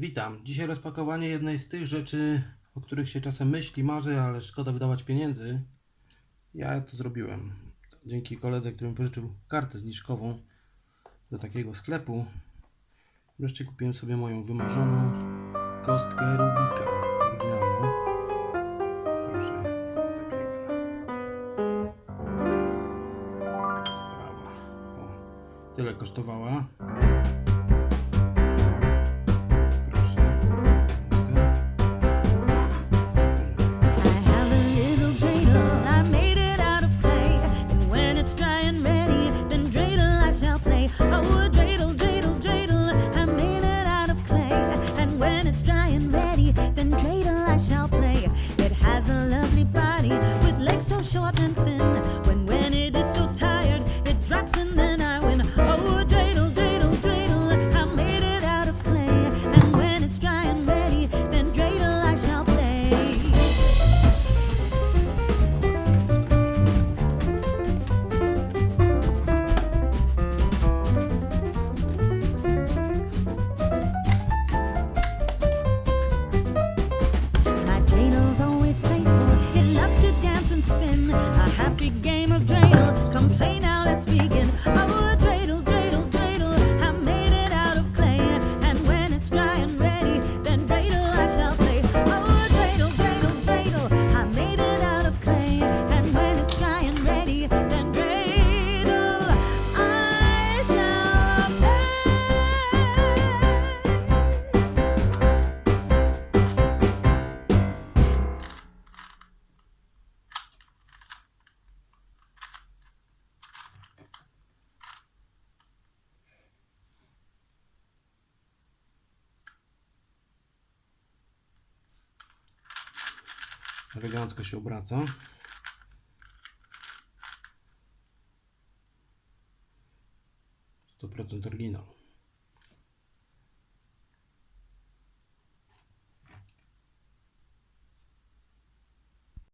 Witam. Dzisiaj rozpakowanie jednej z tych rzeczy, o których się czasem myśli, marzy, ale szkoda wydawać pieniędzy. Ja to zrobiłem. Dzięki koledze, który mi pożyczył kartę zniżkową do takiego sklepu. Wreszcie kupiłem sobie moją wymarzoną kostkę Rubika. Oryginalną. Sprawa. Tyle kosztowała. It's dry and ready, then dreidel I shall play. It has a lovely body with legs so short and thin. began. Elegancko się obraca. Sto procent oryginał.